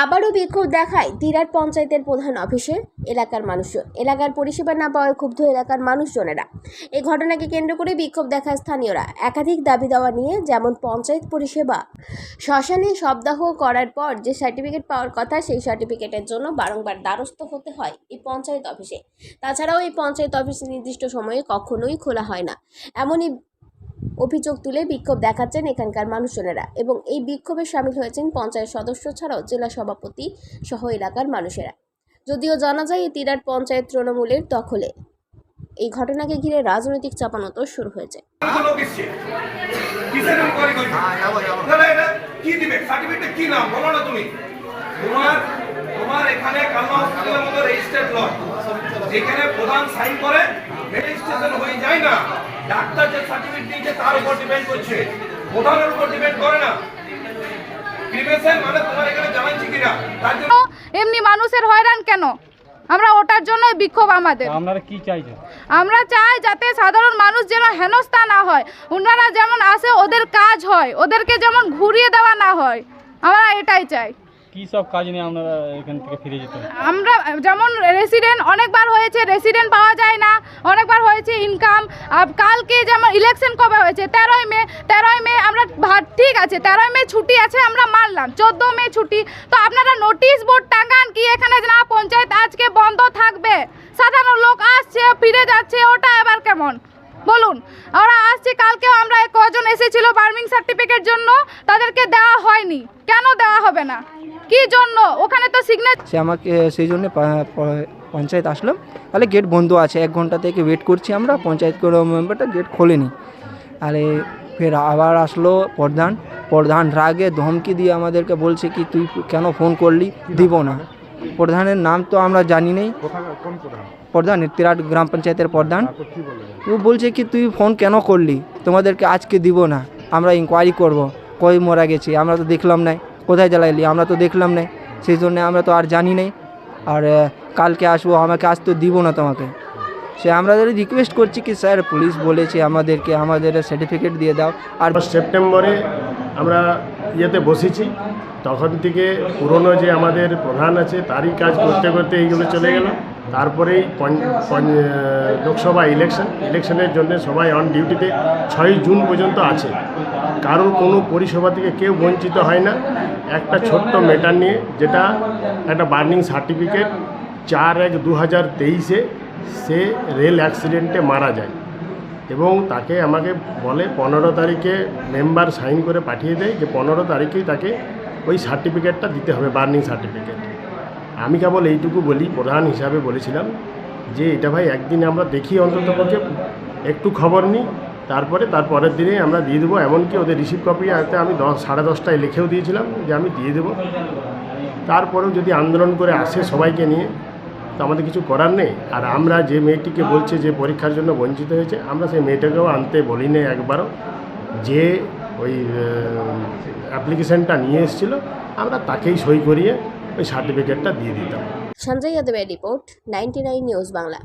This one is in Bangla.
আবারও বিক্ষোভ দেখায় তিরাট পঞ্চায়েতের প্রধান অফিসে এলাকার মানুষজন। এলাকার পরিষেবা না পাওয়ায় ক্ষুব্ধ এলাকার মানুষজনেরা। এই ঘটনাকে কেন্দ্র করে বিক্ষোভ দেখায় স্থানীয়রা। একাধিক দাবি দেওয়া নিয়ে যেমন পঞ্চায়েত পরিষেবা, শ্মশানে শবদাহ করার পর যে সার্টিফিকেট পাওয়ার কথা সেই সার্টিফিকেটের জন্য বারংবার দ্বারস্থ হতে হয় এই পঞ্চায়েত অফিসে। তাছাড়াও এই পঞ্চায়েত অফিস নির্দিষ্ট সময়ে কখনোই খোলা হয় না। এমনই অভিযোগ তুলে বিক্ষোভ দেখাচ্ছেন এখানকার মানুষজনেরা এবং এই বিক্ষোভে সামিল হয়েছেন পঞ্চায়েত সদস্য ছাড়াও জেলা সভাপতি সহ এলাকার মানুষেরা। যদিও জানা যায় এই তিরাট পঞ্চায়েত তৃণমূলের দখলে। এই ঘটনাকে ঘিরে রাজনৈতিক চাপানোতর শুরু হয়েছে। এখানে প্রধান সাইন করে, রেজিস্ট্রেশন হয়ে যায় না। ডাক্তার যে সার্টিফিকেট দিয়েছে তার উপর ডিপেন্ড করছে। প্রধানের উপর ডিপেন্ড করে না। প্রিভেশন মানে তোমার এখানে জানাচ্ছি কিনা? তার জন্য এমনি মানুষের হয়রান কেন? আমরা ওটার জন্য বিক্ষোভ আমাদের। আপনারা কি চাইছেন আমরা চাই যাতে সাধারণ মানুষ যেন হেনস্থা না হয়। ওনারা যেমন আসে ওদের কাজ হয়। ওদেরকে যেমন ঘুরিয়ে দেওয়া না হয়। আমরা এটাই চাই। কি সব কাজ নিয়ে আপনারা এখান থেকে ফিরে যেতে আমরা যেমন রেসিডেন্ট অনেকবার হয়েছে রেসিডেন্ট পাওয়া যায় না। অনেকবার হয়েছে ইনকাম কালকে যেমন ইলেকশন কবে হয়েছে? তেরোই মে তেরোই মে আমরা ভা- ঠিক আছে, তেরোই মে ছুটি আছে, আমরা মানলাম, চোদ্দ মে ছুটি। তো আপনারা নোটিশ বোর্ড টাঙ্গান কি এখানে না, পঞ্চায়েত আজকে বন্ধ থাকবে? সাধারণ লোক আসছে, ফিরে যাচ্ছে, ওটা আবার কেমন? বলুন, ওরা আসছে, কালকেও আমরা কজন এসেছিল বার্মিং সার্টিফিকেট জন্য, তাদেরকে দেওয়া হয়নি। কেন দেওয়া হবে না? কি জন্য? ওখানে তো সিগনেচার সে আমাকে, সেই জন্য পঞ্চায়েত আসলাম। তাহলে গেট বন্ধ আছে, এক ঘণ্টা থেকে ওয়েট করছি আমরা, পঞ্চায়েত মেম্বারটা গেট খোলেনি। আরে, ফের আবার আসলো প্রধান। প্রধান রাগে ধমকি দিয়ে আমাদেরকে বলছে কি, তুই কেন ফোন করলি? দিব না। প্রধানের নাম তো আমরা জানি নেই। প্রধান? তিরাট গ্রাম পঞ্চায়েতের প্রধান। ও বলছে কি তুই ফোন কেন করলি? তোমাদেরকে আজকে দিব না। আমরা ইনকোয়ারি করব। কই মরা গেছি? আমরা তো দেখলাম নাই। কোথায় জ্বালাইলি? আমরা তো দেখলাম নাই। সেই জন্য আমরা তো আর জানি নাই। আর কালকে আসব আমাকে আজ তো দিব না তোমাকে। সে আমরা রিকোয়েস্ট করছি কি স্যার পুলিশ বলেছে আমাদেরকে আমাদের সার্টিফিকেট দিয়ে দাও। আর সেপ্টেম্বরে আমরা ইয়েতে বসেছি। তখন থেকে পুরনো যে আমাদের প্রধান আছে, তারই কাজ করতে করতে এইগুলো চলে গেল। তারপরেই লোকসভা ইলেকশন ইলেকশনের জন্য সবাই অন ডিউটিতে ছয় জুন পর্যন্ত আছে। কারোর কোনো পরিষেবা থেকে কেউ বঞ্চিত হয় না। একটা ছোট্ট মেটার নিয়ে, যেটা একটা বার্নিং সার্টিফিকেট চার এক দু হাজার তেইশে সে রেল অ্যাক্সিডেন্টে মারা যায়। এবং তাকে আমাকে বলে পনেরো তারিখে মেম্বার সাইন করে পাঠিয়ে দেয় যে পনেরো তারিখেই তাকে ওই সার্টিফিকেটটা দিতে হবে, বার্নিং সার্টিফিকেট। আমি কেবল এইটুকু বলি, প্রধান হিসাবে বলেছিলাম যে এটা ভাই একদিন আমরা দেখি অন্তত পক্ষে, একটু খবর নিই, তারপরে তার পরের দিনেই আমরা দিয়ে দেবো। এমনকি ওদের রিসিভ কপি আনতে আমি দশ, সাড়ে দশটায় লিখেও দিয়েছিলাম যে আমি দিয়ে দেবো। তারপরেও যদি আন্দোলন করে আসে সবাইকে নিয়ে তো আমাদের কিছু করার নেই। আর আমরা যে মেয়েটিকে বলছে যে পরীক্ষার জন্য বঞ্চিত হয়েছে, আমরা সেই মেয়েটাকেও আনতে বলি না একবারও। যে ওই অ্যাপ্লিকেশানটা নিয়ে এসেছিল, আমরা তাকেই সই করিয়ে ওই সার্টিফিকেটটা দিয়ে দিতাম। সঞ্জয় যাদবের রিপোর্ট নাইনটি নিউজ বাংলা